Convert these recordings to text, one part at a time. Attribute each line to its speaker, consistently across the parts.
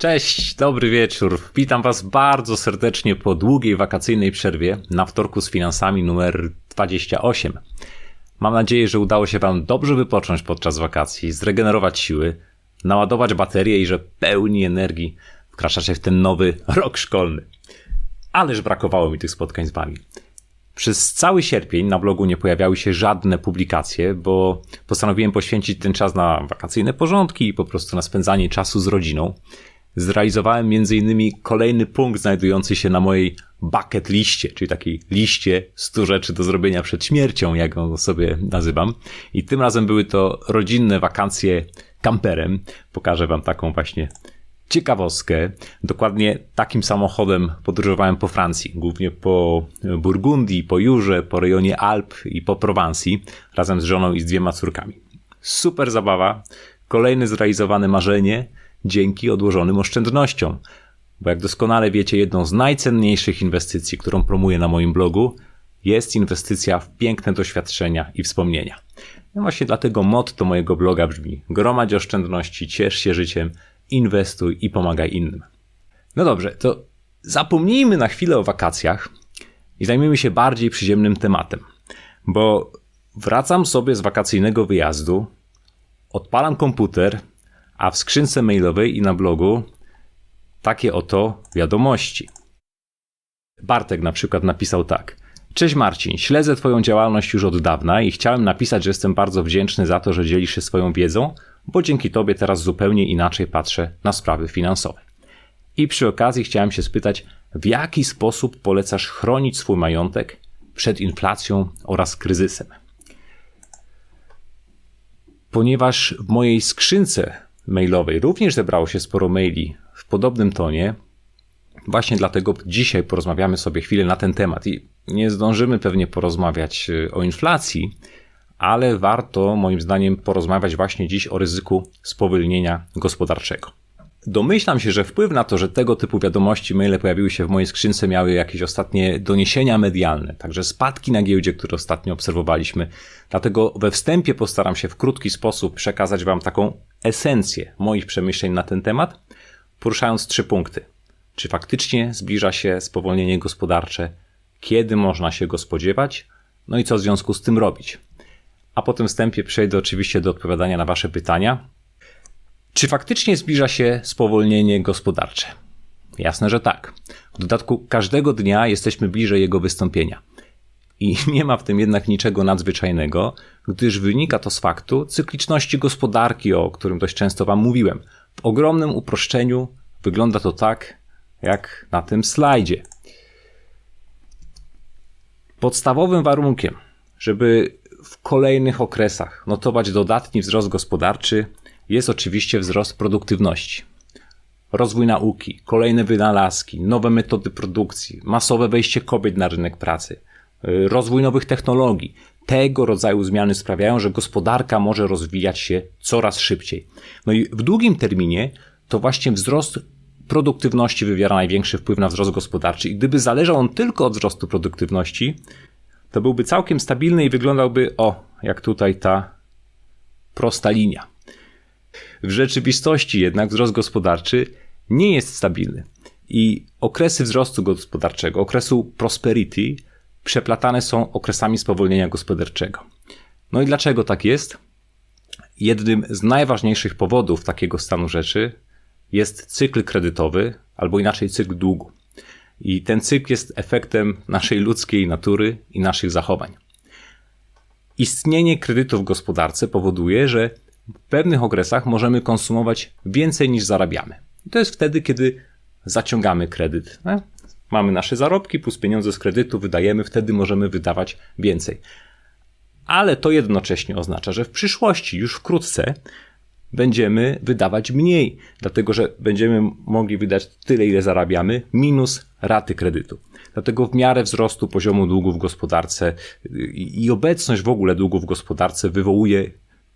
Speaker 1: Cześć, dobry wieczór. Witam Was bardzo serdecznie po długiej wakacyjnej przerwie na wtorku z finansami numer 28. Mam nadzieję, że udało się Wam dobrze wypocząć podczas wakacji, zregenerować siły, naładować baterie i że pełni energii wkraczacie w ten nowy rok szkolny. Ależ brakowało mi tych spotkań z Wami. Przez cały sierpień na blogu nie pojawiały się żadne publikacje, bo postanowiłem poświęcić ten czas na wakacyjne porządki i po prostu na spędzanie czasu z rodziną. Zrealizowałem m.in. kolejny punkt znajdujący się na mojej bucket liście, czyli takiej liście 100 rzeczy do zrobienia przed śmiercią, jak ją sobie nazywam. I tym razem były to rodzinne wakacje kamperem. Pokażę wam taką właśnie ciekawostkę. Dokładnie takim samochodem podróżowałem po Francji, głównie po Burgundii, po Jurze, po rejonie Alp i po Prowansji, razem z żoną i z dwiema córkami. Super zabawa, kolejne zrealizowane marzenie dzięki odłożonym oszczędnościom. Bo jak doskonale wiecie, jedną z najcenniejszych inwestycji, którą promuję na moim blogu, jest inwestycja w piękne doświadczenia i wspomnienia. No właśnie dlatego motto mojego bloga brzmi: gromadź oszczędności, ciesz się życiem, inwestuj i pomagaj innym. No dobrze, to zapomnijmy na chwilę o wakacjach i zajmijmy się bardziej przyziemnym tematem. Bo wracam sobie z wakacyjnego wyjazdu, odpalam komputer, a w skrzynce mailowej i na blogu takie oto wiadomości. Bartek na przykład napisał tak. Cześć Marcin, śledzę Twoją działalność już od dawna i chciałem napisać, że jestem bardzo wdzięczny za to, że dzielisz się swoją wiedzą, bo dzięki Tobie teraz zupełnie inaczej patrzę na sprawy finansowe. I przy okazji chciałem się spytać, w jaki sposób polecasz chronić swój majątek przed inflacją oraz kryzysem? Ponieważ w mojej skrzynce mailowej również zebrało się sporo maili w podobnym tonie, właśnie dlatego dzisiaj porozmawiamy sobie chwilę na ten temat i nie zdążymy pewnie porozmawiać y, o inflacji, ale warto moim zdaniem porozmawiać właśnie dziś o ryzyku spowolnienia gospodarczego. Domyślam się, że wpływ na to, że tego typu wiadomości, maile pojawiły się w mojej skrzynce, miały jakieś ostatnie doniesienia medialne, także spadki na giełdzie, które ostatnio obserwowaliśmy. Dlatego we wstępie postaram się w krótki sposób przekazać Wam taką esencję moich przemyśleń na ten temat, poruszając trzy punkty. Czy faktycznie zbliża się spowolnienie gospodarcze? Kiedy można się go spodziewać? No i co w związku z tym robić? A po tym wstępie przejdę oczywiście do odpowiadania na Wasze pytania. Czy faktycznie zbliża się spowolnienie gospodarcze? Jasne, że tak. W dodatku każdego dnia jesteśmy bliżej jego wystąpienia. I nie ma w tym jednak niczego nadzwyczajnego, gdyż wynika to z faktu cykliczności gospodarki, o którym dość często Wam mówiłem. W ogromnym uproszczeniu wygląda to tak, jak na tym slajdzie. Podstawowym warunkiem, żeby w kolejnych okresach notować dodatni wzrost gospodarczy, jest oczywiście wzrost produktywności. Rozwój nauki, kolejne wynalazki, nowe metody produkcji, masowe wejście kobiet na rynek pracy, rozwój nowych technologii. Tego rodzaju zmiany sprawiają, że gospodarka może rozwijać się coraz szybciej. No i w długim terminie to właśnie wzrost produktywności wywiera największy wpływ na wzrost gospodarczy. I gdyby zależał on tylko od wzrostu produktywności, to byłby całkiem stabilny i wyglądałby, o, jak tutaj ta prosta linia. W rzeczywistości jednak wzrost gospodarczy nie jest stabilny i okresy wzrostu gospodarczego, okresu prosperity, przeplatane są okresami spowolnienia gospodarczego. No i dlaczego tak jest? Jednym z najważniejszych powodów takiego stanu rzeczy jest cykl kredytowy, albo inaczej cykl długu. I ten cykl jest efektem naszej ludzkiej natury i naszych zachowań. Istnienie kredytu w gospodarce powoduje, że w pewnych okresach możemy konsumować więcej niż zarabiamy. I to jest wtedy, kiedy zaciągamy kredyt. Mamy nasze zarobki plus pieniądze z kredytu, wydajemy, wtedy możemy wydawać więcej. Ale to jednocześnie oznacza, że w przyszłości, już wkrótce, będziemy wydawać mniej, dlatego że będziemy mogli wydać tyle, ile zarabiamy, minus raty kredytu. Dlatego w miarę wzrostu poziomu długu w gospodarce i obecność w ogóle długu w gospodarce wywołuje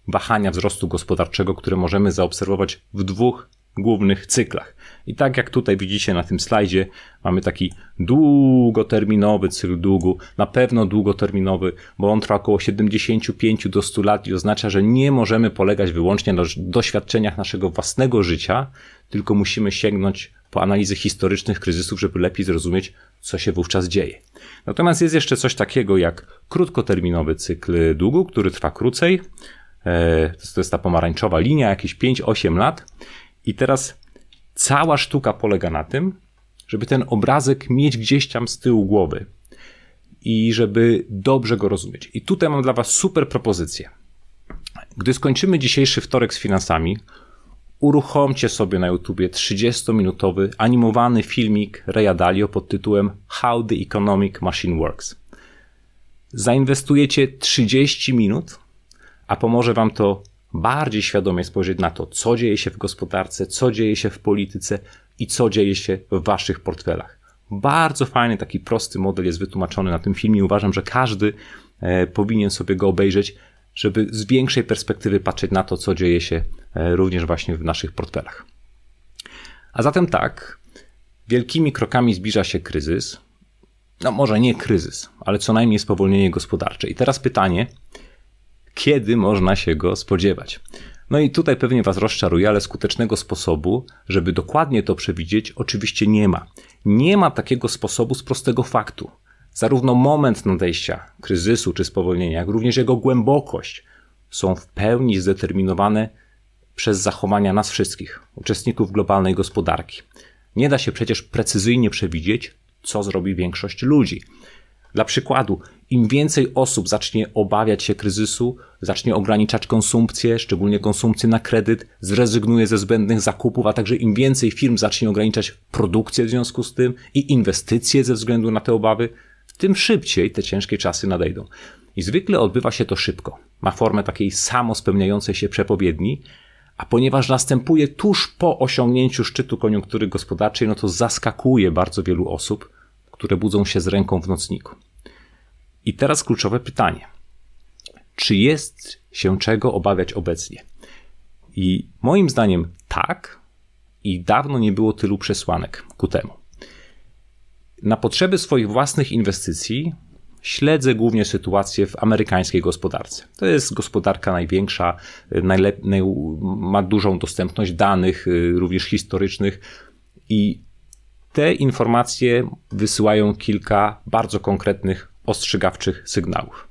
Speaker 1: wahania wzrostu gospodarczego, które możemy zaobserwować w dwóch głównych cyklach. I tak jak tutaj widzicie na tym slajdzie, mamy taki długoterminowy cykl długu, na pewno długoterminowy, bo on trwa około 75 do 100 lat i oznacza, że nie możemy polegać wyłącznie na doświadczeniach naszego własnego życia, tylko musimy sięgnąć po analizy historycznych kryzysów, żeby lepiej zrozumieć, co się wówczas dzieje. Natomiast jest jeszcze coś takiego jak krótkoterminowy cykl długu, który trwa krócej. E, to jest ta pomarańczowa linia, jakieś 5-8 lat. I teraz cała sztuka polega na tym, żeby ten obrazek mieć gdzieś tam z tyłu głowy i żeby dobrze go rozumieć. I tutaj mam dla Was super propozycję. Gdy skończymy dzisiejszy wtorek z finansami, uruchomcie sobie na YouTubie 30-minutowy animowany filmik Reya Dalio pod tytułem How the Economic Machine Works. Zainwestujecie 30 minut, a pomoże Wam to bardziej świadomie spojrzeć na to, co dzieje się w gospodarce, co dzieje się w polityce i co dzieje się w Waszych portfelach. Bardzo fajny, taki prosty model jest wytłumaczony na tym filmie. Uważam, że każdy e, powinien sobie go obejrzeć, żeby z większej perspektywy patrzeć na to, co dzieje się e, również właśnie w naszych portfelach. A zatem tak, wielkimi krokami zbliża się kryzys. No może nie kryzys, ale co najmniej spowolnienie gospodarcze. I teraz pytanie, kiedy można się go spodziewać? No i tutaj pewnie Was rozczaruje, ale skutecznego sposobu, żeby dokładnie to przewidzieć, oczywiście nie ma. Nie ma takiego sposobu z prostego faktu. Zarówno moment nadejścia kryzysu czy spowolnienia, jak również jego głębokość są w pełni zdeterminowane przez zachowania nas wszystkich, uczestników globalnej gospodarki. Nie da się przecież precyzyjnie przewidzieć, co zrobi większość ludzi. Dla przykładu, im więcej osób zacznie obawiać się kryzysu, zacznie ograniczać konsumpcję, szczególnie konsumpcję na kredyt, zrezygnuje ze zbędnych zakupów, a także im więcej firm zacznie ograniczać produkcję w związku z tym i inwestycje ze względu na te obawy, tym szybciej te ciężkie czasy nadejdą. I zwykle odbywa się to szybko. Ma formę takiej samospełniającej się przepowiedni, a ponieważ następuje tuż po osiągnięciu szczytu koniunktury gospodarczej, no to zaskakuje bardzo wielu osób, które budzą się z ręką w nocniku. I teraz kluczowe pytanie. Czy jest się czego obawiać obecnie? I moim zdaniem tak, i dawno nie było tylu przesłanek ku temu. Na potrzeby swoich własnych inwestycji śledzę głównie sytuację w amerykańskiej gospodarce. To jest gospodarka największa, najlep- naj, ma dużą dostępność danych, y, również historycznych i te informacje wysyłają kilka bardzo konkretnych, ostrzegawczych sygnałów.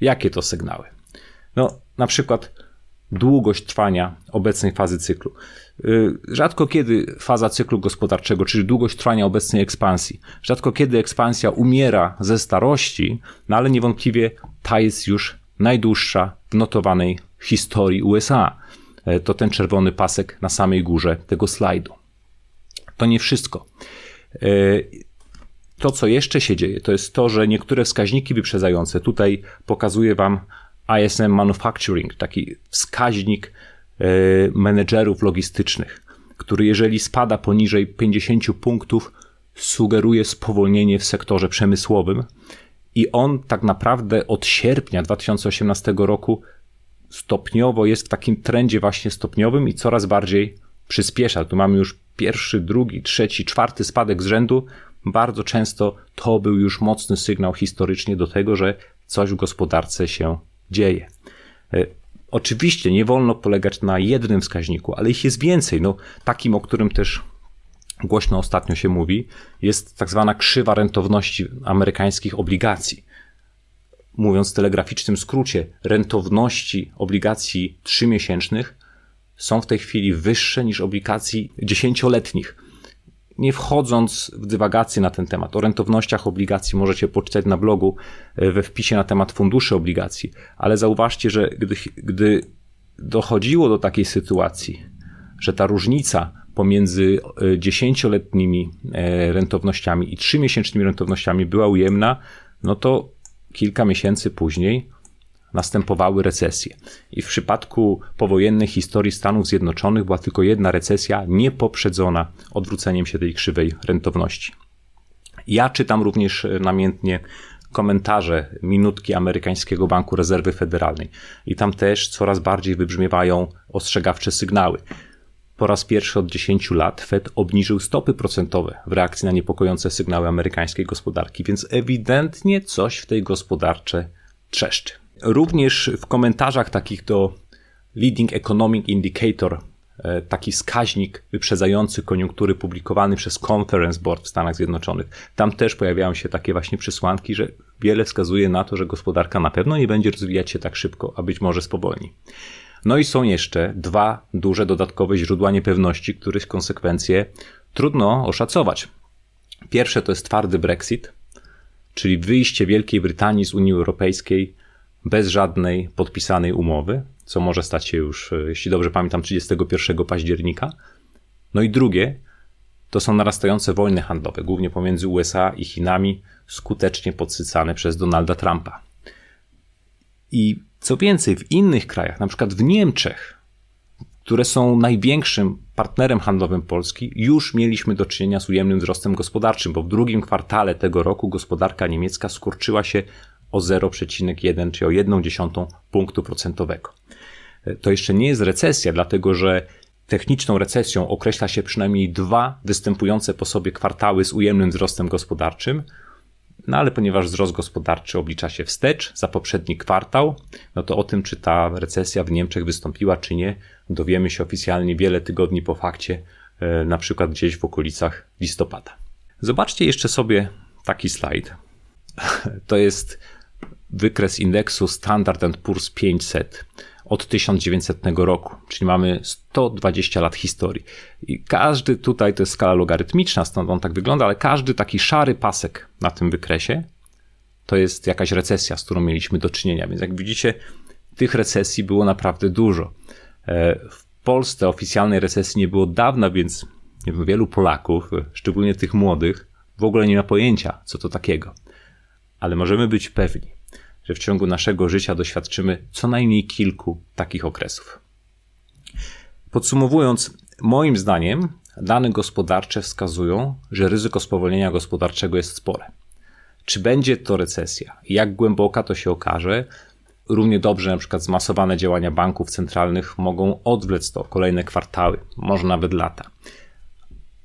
Speaker 1: Jakie to sygnały? No, na przykład długość trwania obecnej fazy cyklu. Y, rzadko kiedy faza cyklu gospodarczego, czyli długość trwania obecnej ekspansji, rzadko kiedy ekspansja umiera ze starości, no ale niewątpliwie ta jest już najdłuższa w notowanej historii USA. E, to ten czerwony pasek na samej górze tego slajdu. To nie wszystko. To, co jeszcze się dzieje, to jest to, że niektóre wskaźniki wyprzedzające, tutaj pokazuję Wam ISM Manufacturing, taki wskaźnik e, menedżerów logistycznych, który jeżeli spada poniżej 50 punktów, sugeruje spowolnienie w sektorze przemysłowym i on tak naprawdę od sierpnia 2018 roku stopniowo jest w takim trendzie właśnie stopniowym i coraz bardziej przyspiesza. Tu mamy już pierwszy, drugi, trzeci, czwarty spadek z rzędu. Bardzo często to był już mocny sygnał historycznie do tego, że coś w gospodarce się dzieje. E, oczywiście nie wolno polegać na jednym wskaźniku, ale ich jest więcej. No, takim, o którym też głośno ostatnio się mówi, jest tak zwana krzywa rentowności amerykańskich obligacji. Mówiąc w telegraficznym skrócie, rentowności obligacji trzymiesięcznych są w tej chwili wyższe niż obligacji dziesięcioletnich nie wchodząc w dywagacje na ten temat, o rentownościach obligacji możecie poczytać na blogu e, we wpisie na temat funduszy obligacji, ale zauważcie, że gdy, gdy dochodziło do takiej sytuacji, że ta różnica pomiędzy e, dziesięcioletnimi e, rentownościami i trzymiesięcznymi rentownościami była ujemna, no to kilka miesięcy później następowały recesje. I w przypadku powojennej historii Stanów Zjednoczonych była tylko jedna recesja, niepoprzedzona odwróceniem się tej krzywej rentowności. Ja czytam również namiętnie komentarze minutki amerykańskiego Banku Rezerwy Federalnej i tam też coraz bardziej wybrzmiewają ostrzegawcze sygnały. po raz pierwszy od 10 lat Fed obniżył stopy procentowe w reakcji na niepokojące sygnały amerykańskiej gospodarki, więc ewidentnie coś w tej gospodarce trzeszczy. Również w komentarzach takich do Leading Economic Indicator, e, taki wskaźnik wyprzedzający koniunktury publikowany przez Conference Board w Stanach Zjednoczonych. Tam też pojawiają się takie właśnie przesłanki, że wiele wskazuje na to, że gospodarka na pewno nie będzie rozwijać się tak szybko, a być może spowolni. No i są jeszcze dwa duże dodatkowe źródła niepewności, których konsekwencje trudno oszacować. Pierwsze to jest twardy Brexit, czyli wyjście Wielkiej Brytanii z Unii Europejskiej bez żadnej podpisanej umowy, co może stać się już, e, jeśli dobrze pamiętam, 31 października. No i drugie to są narastające wojny handlowe, głównie pomiędzy USA i Chinami, skutecznie podsycane przez Donalda Trumpa. I co więcej, w innych krajach, na przykład w Niemczech, które są największym partnerem handlowym Polski, już mieliśmy do czynienia z ujemnym wzrostem gospodarczym, bo w drugim kwartale tego roku gospodarka niemiecka skurczyła się o 0,1 czy o 1,1 punktu procentowego. To jeszcze nie jest recesja, dlatego że techniczną recesją określa się przynajmniej dwa występujące po sobie kwartały z ujemnym wzrostem gospodarczym, no ale ponieważ wzrost gospodarczy oblicza się wstecz za poprzedni kwartał, no to o tym, czy ta recesja w Niemczech wystąpiła, czy nie, dowiemy się oficjalnie wiele tygodni po fakcie, e, na przykład gdzieś w okolicach listopada. Zobaczcie jeszcze sobie taki slajd. To jest wykres indeksu Standard Poor's 500 od 1900 roku, czyli mamy 120 lat historii. I każdy tutaj, to jest skala logarytmiczna, stąd on tak wygląda, ale każdy taki szary pasek na tym wykresie to jest jakaś recesja, z którą mieliśmy do czynienia. Więc jak widzicie, tych recesji było naprawdę dużo. E, w Polsce oficjalnej recesji nie było dawna, więc wielu Polaków, szczególnie tych młodych, w ogóle nie ma pojęcia, co to takiego. Ale możemy być pewni, że w ciągu naszego życia doświadczymy co najmniej kilku takich okresów. Podsumowując, moim zdaniem dane gospodarcze wskazują, że ryzyko spowolnienia gospodarczego jest spore. Czy będzie to recesja? Jak głęboka to się okaże? Równie dobrze na przykład zmasowane działania banków centralnych mogą odwlec to kolejne kwartały, może nawet lata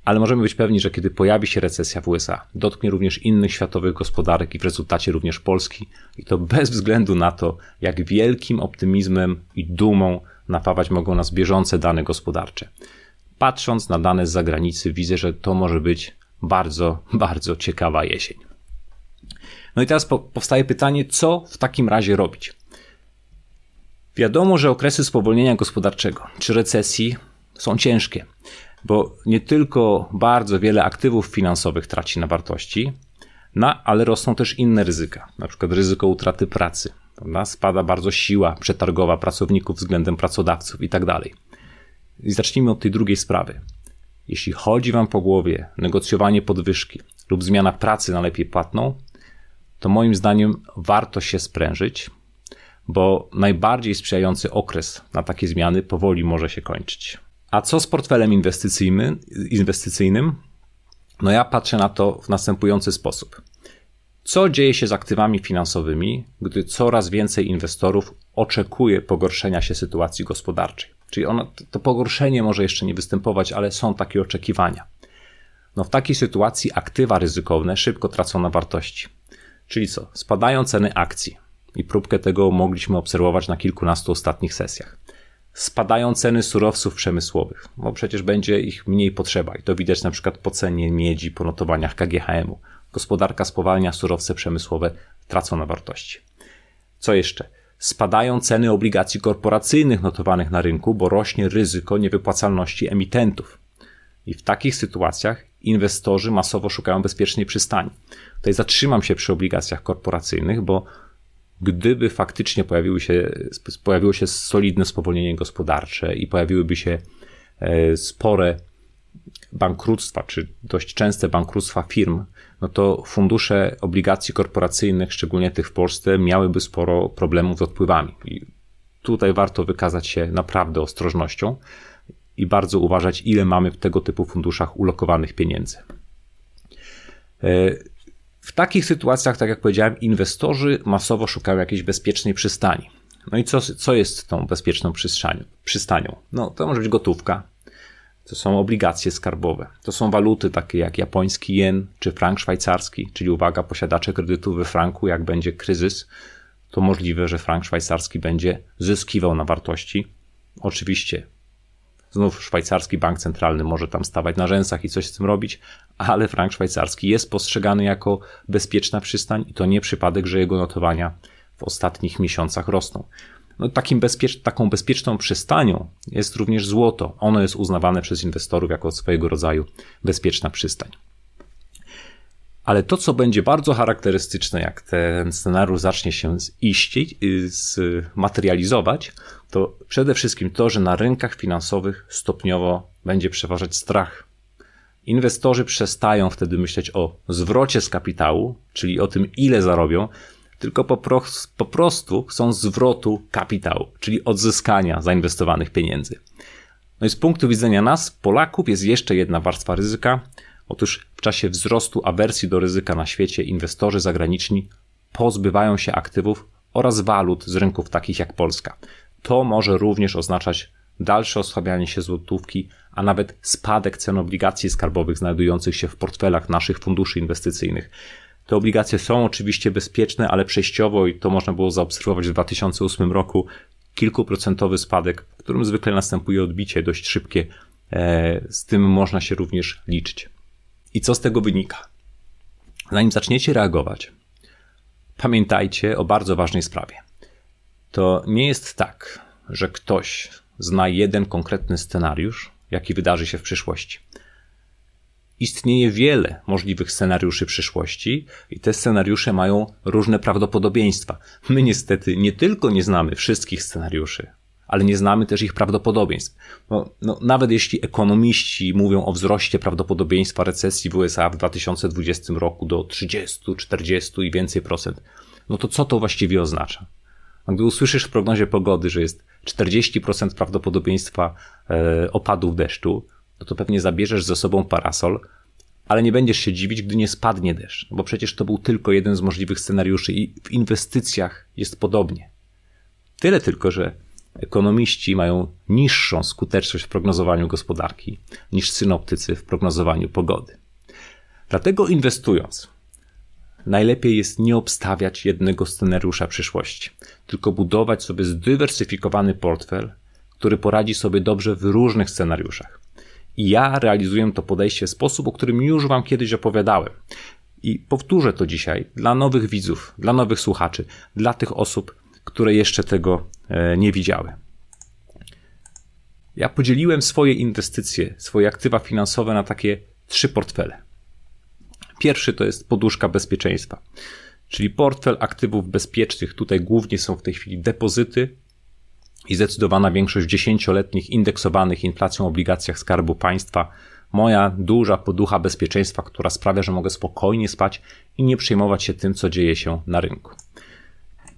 Speaker 1: ale możemy być pewni, że kiedy pojawi się recesja w USA, dotknie również innych światowych gospodarek i w rezultacie również Polski, i to bez względu na to, jak wielkim optymizmem i dumą napawać mogą nas bieżące dane gospodarcze. Patrząc na dane z zagranicy, widzę, że to może być bardzo, bardzo ciekawa jesień. No i teraz powstaje pytanie, co w takim razie robić? Wiadomo, że okresy spowolnienia gospodarczego czy recesji są ciężkie bo nie tylko bardzo wiele aktywów finansowych traci na wartości, ale rosną też inne ryzyka, na przykład ryzyko utraty pracy, prawda? spada bardzo siła przetargowa pracowników względem pracodawców i tak dalej. I zacznijmy od tej drugiej sprawy. Jeśli chodzi Wam po głowie negocjowanie podwyżki lub zmiana pracy na lepiej płatną, to moim zdaniem warto się sprężyć, bo najbardziej sprzyjający okres na takie zmiany powoli może się kończyć. A co z portfelem inwestycyjnym? No ja patrzę na to w następujący sposób. Co dzieje się z aktywami finansowymi, gdy coraz więcej inwestorów oczekuje pogorszenia się sytuacji gospodarczej? Czyli ono, to pogorszenie może jeszcze nie występować, ale są takie oczekiwania. No w takiej sytuacji aktywa ryzykowne szybko tracą na wartości. Czyli co? Spadają ceny akcji. I próbkę tego mogliśmy obserwować na kilkunastu ostatnich sesjach spadają ceny surowców przemysłowych, bo przecież będzie ich mniej potrzeba i to widać na przykład po cenie miedzi, po notowaniach KGHM-u. Gospodarka spowalnia, surowce przemysłowe tracą na wartości. Co jeszcze? Spadają ceny obligacji korporacyjnych notowanych na rynku, bo rośnie ryzyko niewypłacalności emitentów. I w takich sytuacjach inwestorzy masowo szukają bezpiecznej przystani. Tutaj zatrzymam się przy obligacjach korporacyjnych, bo gdyby faktycznie pojawiły się, pojawiło się solidne spowolnienie gospodarcze i pojawiłyby się e, spore bankructwa, czy dość częste bankructwa firm, no to fundusze obligacji korporacyjnych, szczególnie tych w Polsce, miałyby sporo problemów z odpływami. I tutaj warto wykazać się naprawdę ostrożnością i bardzo uważać, ile mamy w tego typu funduszach ulokowanych pieniędzy. W takich sytuacjach, tak jak powiedziałem, inwestorzy masowo szukają jakiejś bezpiecznej przystani. No i co, co jest tą bezpieczną przystanią? przystanią? No, to może być gotówka, to są obligacje skarbowe. To są waluty takie jak japoński jen czy frank szwajcarski, czyli uwaga, posiadacze kredytu we franku, jak będzie kryzys, to możliwe, że frank szwajcarski będzie zyskiwał na wartości. Oczywiście, znów szwajcarski bank centralny może tam stawać na rzęsach i coś z tym robić, ale frank szwajcarski jest postrzegany jako bezpieczna przystań i to nie przypadek, że jego notowania w ostatnich miesiącach rosną. No, takim bezpiecz taką bezpieczną przystanią jest również złoto. Ono jest uznawane przez inwestorów jako swojego rodzaju bezpieczna przystań. Ale to, co będzie bardzo charakterystyczne, jak ten scenariusz zacznie się ziścić, y, zmaterializować, to przede wszystkim to, że na rynkach finansowych stopniowo będzie przeważać strach. Inwestorzy przestają wtedy myśleć o zwrocie z kapitału, czyli o tym, ile zarobią, tylko po, pro, po prostu chcą zwrotu kapitału, czyli odzyskania zainwestowanych pieniędzy. No i z punktu widzenia nas, Polaków, jest jeszcze jedna warstwa ryzyka. Otóż w czasie wzrostu awersji do ryzyka na świecie inwestorzy zagraniczni pozbywają się aktywów oraz walut z rynków takich jak Polska. To może również oznaczać dalsze osłabianie się złotówki, a nawet spadek cen obligacji skarbowych znajdujących się w portfelach naszych funduszy inwestycyjnych. Te obligacje są oczywiście bezpieczne, ale przejściowo, i to można było zaobserwować w 2008 roku, kilkuprocentowy spadek, w którym zwykle następuje odbicie dość szybkie. E, z tym można się również liczyć. I co z tego wynika? Zanim zaczniecie reagować, pamiętajcie o bardzo ważnej sprawie. To nie jest tak, że ktoś zna jeden konkretny scenariusz, jaki wydarzy się w przyszłości. Istnieje wiele możliwych scenariuszy przyszłości i te scenariusze mają różne prawdopodobieństwa. My niestety nie tylko nie znamy wszystkich scenariuszy, ale nie znamy też ich prawdopodobieństw. No, no, nawet jeśli ekonomiści mówią o wzroście prawdopodobieństwa recesji w USA w 2020 roku do 30, 40 i więcej procent, no to co to właściwie oznacza? A gdy usłyszysz w prognozie pogody, że jest 40% prawdopodobieństwa e, opadów deszczu, no to pewnie zabierzesz ze sobą parasol, ale nie będziesz się dziwić, gdy nie spadnie deszcz, bo przecież to był tylko jeden z możliwych scenariuszy i w inwestycjach jest podobnie. Tyle tylko, że ekonomiści mają niższą skuteczność w prognozowaniu gospodarki niż synoptycy w prognozowaniu pogody. Dlatego inwestując, najlepiej jest nie obstawiać jednego scenariusza przyszłości, tylko budować sobie zdywersyfikowany portfel, który poradzi sobie dobrze w różnych scenariuszach. I ja realizuję to podejście w sposób, o którym już Wam kiedyś opowiadałem. I powtórzę to dzisiaj dla nowych widzów, dla nowych słuchaczy, dla tych osób, które jeszcze tego e, nie widziały. Ja podzieliłem swoje inwestycje, swoje aktywa finansowe na takie trzy portfele. Pierwszy to jest poduszka bezpieczeństwa, czyli portfel aktywów bezpiecznych. Tutaj głównie są w tej chwili depozyty i zdecydowana większość dziesięcioletnich indeksowanych inflacją obligacjach Skarbu Państwa. Moja duża poducha bezpieczeństwa, która sprawia, że mogę spokojnie spać i nie przejmować się tym, co dzieje się na rynku.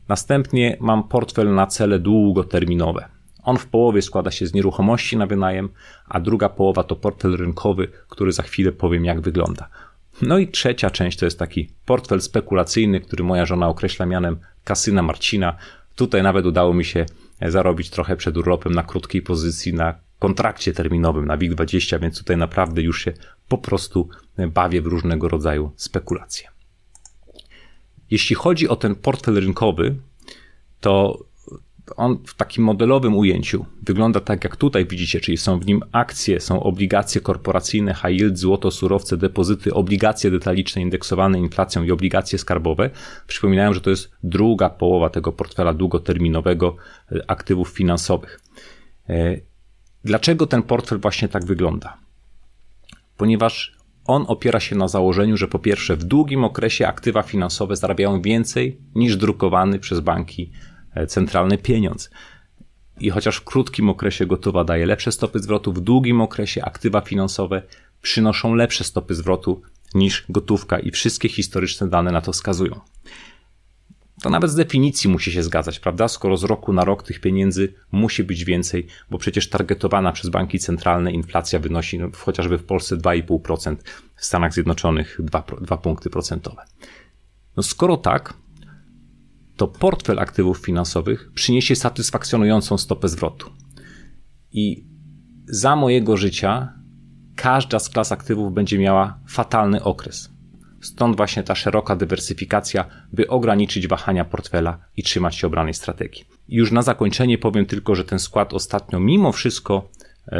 Speaker 1: Następnie mam portfel na cele długoterminowe. On w połowie składa się z nieruchomości na wynajem, a druga połowa to portfel rynkowy, który za chwilę powiem, jak wygląda. No i trzecia część to jest taki portfel spekulacyjny, który moja żona określa mianem kasyna Marcina. Tutaj nawet udało mi się zarobić trochę przed urlopem na krótkiej pozycji na kontrakcie terminowym na WIG20, więc tutaj naprawdę już się po prostu bawię w różnego rodzaju spekulacje. Jeśli chodzi o ten portfel rynkowy, to on w takim modelowym ujęciu wygląda tak, jak tutaj widzicie, czyli są w nim akcje, są obligacje korporacyjne, high yield, złoto, surowce, depozyty, obligacje detaliczne indeksowane inflacją i obligacje skarbowe. Przypominałem, że to jest druga połowa tego portfela długoterminowego e, aktywów finansowych. E, dlaczego ten portfel właśnie tak wygląda? Ponieważ on opiera się na założeniu, że po pierwsze w długim okresie aktywa finansowe zarabiają więcej niż drukowany przez banki centralny pieniądz. I chociaż w krótkim okresie gotowa daje lepsze stopy zwrotu, w długim okresie aktywa finansowe przynoszą lepsze stopy zwrotu niż gotówka i wszystkie historyczne dane na to wskazują. To nawet z definicji musi się zgadzać, prawda? Skoro z roku na rok tych pieniędzy musi być więcej, bo przecież targetowana przez banki centralne inflacja wynosi no, chociażby w Polsce 2,5%, w Stanach Zjednoczonych 2, 2 punkty procentowe. No skoro tak, to portfel aktywów finansowych przyniesie satysfakcjonującą stopę zwrotu. I za mojego życia każda z klas aktywów będzie miała fatalny okres. Stąd właśnie ta szeroka dywersyfikacja, by ograniczyć wahania portfela i trzymać się obranej strategii. Już na zakończenie powiem tylko, że ten skład ostatnio mimo wszystko e,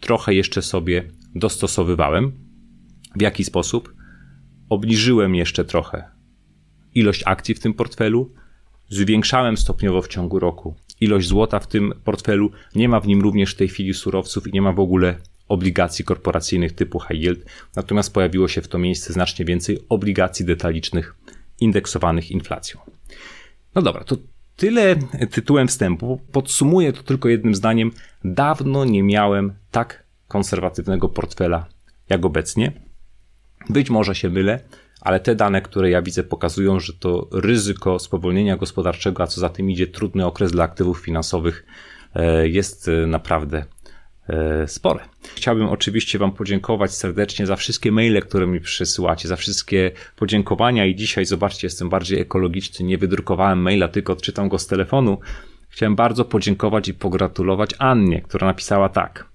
Speaker 1: trochę jeszcze sobie dostosowywałem. W jaki sposób? Obniżyłem jeszcze trochę ilość akcji w tym portfelu, zwiększałem stopniowo w ciągu roku ilość złota w tym portfelu, nie ma w nim również w tej chwili surowców i nie ma w ogóle obligacji korporacyjnych typu high yield, natomiast pojawiło się w to miejsce znacznie więcej obligacji detalicznych indeksowanych inflacją. No dobra, to tyle tytułem wstępu. Podsumuję to tylko jednym zdaniem. Dawno nie miałem tak konserwatywnego portfela jak obecnie. Być może się mylę, ale te dane, które ja widzę, pokazują, że to ryzyko spowolnienia gospodarczego, a co za tym idzie trudny okres dla aktywów finansowych, e, jest e, naprawdę e, spore. Chciałbym oczywiście Wam podziękować serdecznie za wszystkie maile, które mi przysyłacie, za wszystkie podziękowania i dzisiaj, zobaczcie, jestem bardziej ekologiczny, nie wydrukowałem maila, tylko odczytam go z telefonu. Chciałem bardzo podziękować i pogratulować Annie, która napisała tak.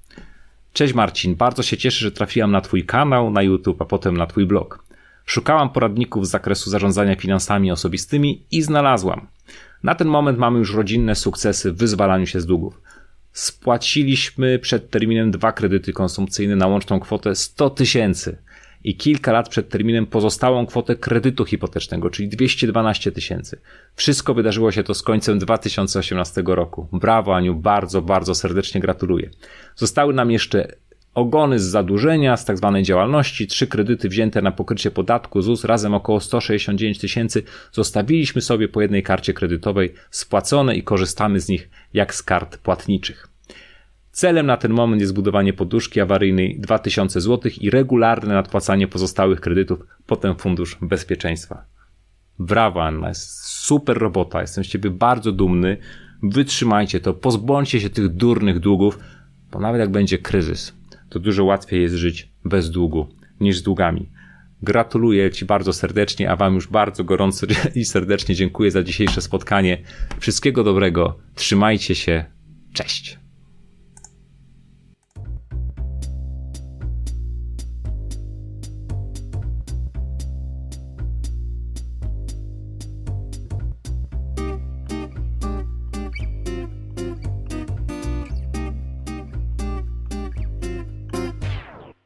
Speaker 1: Cześć Marcin, bardzo się cieszę, że trafiłam na Twój kanał na YouTube, a potem na Twój blog. Szukałam poradników z zakresu zarządzania finansami osobistymi i znalazłam. Na ten moment mamy już rodzinne sukcesy w wyzwalaniu się z długów. Spłaciliśmy przed terminem dwa kredyty konsumpcyjne na łączną kwotę 100 tysięcy i kilka lat przed terminem pozostałą kwotę kredytu hipotecznego, czyli 212 tysięcy. Wszystko wydarzyło się to z końcem 2018 roku. Brawo Aniu, bardzo, bardzo serdecznie gratuluję. Zostały nam jeszcze ogony z zadłużenia, z tak zwanej działalności, trzy kredyty wzięte na pokrycie podatku ZUS, razem około 169 tysięcy, zostawiliśmy sobie po jednej karcie kredytowej spłacone i korzystamy z nich jak z kart płatniczych. Celem na ten moment jest budowanie poduszki awaryjnej 2000 zł i regularne nadpłacanie pozostałych kredytów, potem fundusz bezpieczeństwa. Brawo Anna, super robota, jestem z ciebie bardzo dumny. Wytrzymajcie to, pozbądźcie się tych durnych długów, bo nawet jak będzie kryzys, to dużo łatwiej jest żyć bez długu niż z długami. Gratuluję Ci bardzo serdecznie, a Wam już bardzo gorąco i serdecznie dziękuję za dzisiejsze spotkanie. Wszystkiego dobrego, trzymajcie się, cześć.